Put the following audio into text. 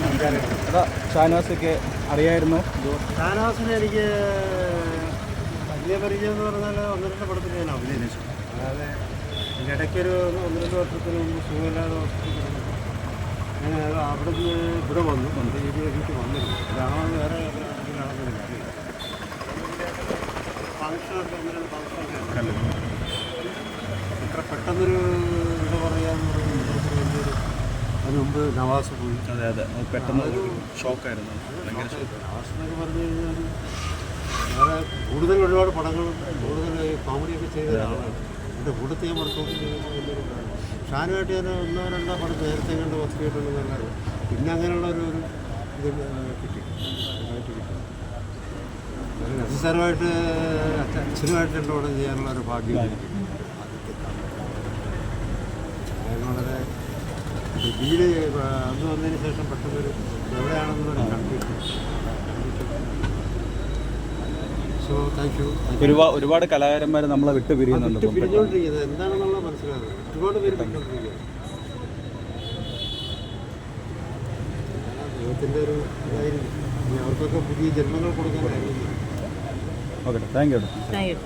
അതാ ഷാനവാസൊക്കെ അറിയായിരുന്നു. ഷാനവാസിനെ എനിക്ക് വലിയ പരിചയം എന്ന് പറഞ്ഞാൽ ഒന്ന് രണ്ട് പടത്തിൽ ഞാൻ അഭിനയിച്ചു അല്ലാതെ എന്റെ ഇടയ്ക്കൊരു ഒന്ന് രണ്ട് വർഷത്തിന് മുമ്പ് സുഖമില്ലാതെ ഹോസ്പിറ്റലിൽ ഞാൻ അവിടെ നിന്ന് ഇവിടെ വന്നു. എന്റെ രീതി എനിക്ക് വന്നിരുന്നു. ഇതാണോ വേറെ ഇതിലാണെന്ന് എനിക്കറിയില്ല ഫങ്ഷനൊക്കെ ഒന്ന് രണ്ട് ഫങ്ഷനൊക്കെ പെട്ടെന്നൊരു ഇത് പറയാന്ന് പറയുന്നത് ഇത്ര വലിയൊരു അതിന് മുമ്പ് നവാസ് പോയി. അതെ അതെ. പെട്ടെന്ന് ഷോക്കായിരുന്നു. ഭയങ്കര എന്നൊക്കെ പറഞ്ഞു കഴിഞ്ഞാൽ വേറെ കൂടുതൽ ഒരുപാട് പടങ്ങളും കൂടുതൽ കോമഡിയൊക്കെ ചെയ്ത ഒരാളാണ്. എന്റെ കൂട്ടത്തിൽ ഞാൻ വർക്കൗട്ട് വലിയൊരു. ഷാനുമായിട്ട് ഞാൻ ഒന്നോ രണ്ടോ പടം നേരത്തെ കണ്ട് വർക്ക് ചെയ്തിട്ടുണ്ടെന്നല്ലാതെ പിന്നെ അങ്ങനെയുള്ള ഒരു ഇത് കിട്ടി. ആയിട്ട് കിട്ടി. നെസസറമായിട്ട് അച്ഛനുമായിട്ട് എന്റെ കൂടെ ചെയ്യാനുള്ള ഒരു ഭാഗ്യം. കിട്ടി. ഞാൻ വളരെ വീട് അന്ന് വന്നതിന് ശേഷം പെട്ടെന്നൊരു എവിടെയാണെന്നൊരു കൺഫ്യൂഷൻ സോ താങ്ക് യു ഒരുപാട് ഒരുപാട് കലാകാരന്മാർ നമ്മളെ വിട്ട് പിരിയുന്നുണ്ട്. പിരിഞ്ഞുകൊണ്ടിരിക്കുന്നത്. എന്താണെന്നുള്ള മനസ്സിലാകുന്നത് ഒരുപാട് പേര് പിരിഞ്ഞുകൊണ്ടിരിക്കുന്നത് ദൈവത്തിന്റെ ഒരു ഇതായിരിക്കും. അവർക്കൊക്കെ പുതിയ ജന്മങ്ങൾ കൊടുക്കാനായിരിക്കും okay thank you thank you